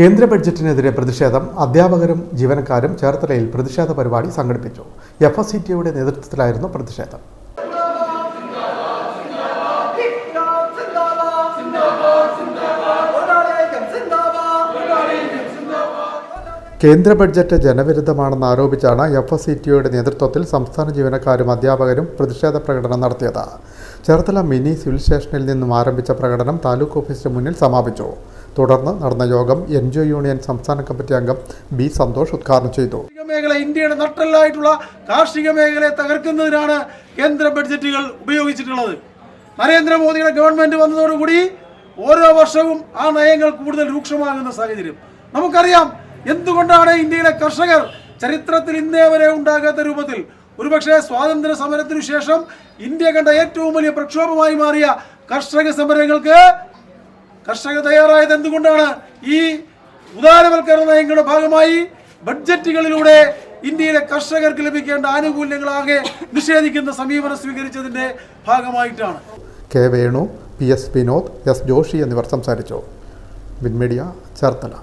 കേന്ദ്ര ബഡ്ജറ്റിനെതിരെ പ്രതിഷേധം അധ്യാപകരും ജീവനക്കാരും ചേർത്തലയിൽ പ്രതിഷേധ പരിപാടി സംഘടിപ്പിച്ചു. എഫ് എസ് സി ടിയുടെ നേതൃത്വത്തിലായിരുന്നു പ്രതിഷേധം. കേന്ദ്ര ബഡ്ജറ്റ് ജനവിരുദ്ധമാണെന്ന് ആരോപിച്ചാണ് എഫ് എസ് സി ടിയുടെ നേതൃത്വത്തിൽ സംസ്ഥാന ജീവനക്കാരും അധ്യാപകരും പ്രതിഷേധ പ്രകടനം നടത്തിയത്. ചേർത്തല മിനി സിവിൽ സ്റ്റേഷനിൽ നിന്നും ആരംഭിച്ച പ്രകടനം താലൂക്ക് ഓഫീസിന് മുന്നിൽ സമാപിച്ചു. തുടർന്ന് നടന്ന യോഗം എൻ ജി യൂണിയൻ സംസ്ഥാന കമ്മിറ്റി അംഗം ബി സന്തോഷ് ഉദ്ഘാടനം ചെയ്തു. മേഖല ഇന്ത്യയുടെ നട്ടെല്ലായിട്ടുള്ള കാർഷിക മേഖലയെ തകർക്കുന്നതിനാണ് കേന്ദ്ര ബഡ്ജറ്റുകൾ ഉപയോഗിച്ചിട്ടുള്ളത്. നരേന്ദ്രമോദിയുടെ ഗവൺമെന്റ് വന്നതോടുകൂടി ഓരോ വർഷവും ആ നയങ്ങൾ കൂടുതൽ രൂക്ഷമാകുന്ന സാഹചര്യം. നമുക്കറിയാം എന്തുകൊണ്ടാണ് ഇന്ത്യയിലെ കർഷകർ ചരിത്രത്തിൽ ഇന്നേ വരെ ഉണ്ടാകാത്ത രൂപത്തിൽ ഒരുപക്ഷെ സ്വാതന്ത്ര്യ സമരത്തിനു ശേഷം ഇന്ത്യ കണ്ട ഏറ്റവും വലിയ പ്രക്ഷോഭമായി മാറിയ കർഷക സമരങ്ങൾക്ക് കർഷകർ തയ്യാറായത് എന്തുകൊണ്ടാണ്? ഈ ഉദാരവൽക്കരണ നയങ്ങളുടെ ഭാഗമായി ബഡ്ജറ്റുകളിലൂടെ ഇന്ത്യയിലെ കർഷകർക്ക് ലഭിക്കേണ്ട ആനുകൂല്യങ്ങളാകെ നിഷേധിക്കുന്ന സമീപനം സ്വീകരിച്ചതിന്റെ ഭാഗമായിട്ടാണ്. K Venu P S Vinod S Joshi എന്നിവർ സംസാരിച്ചു. വിൻമീഡിയ ചേർത്തല.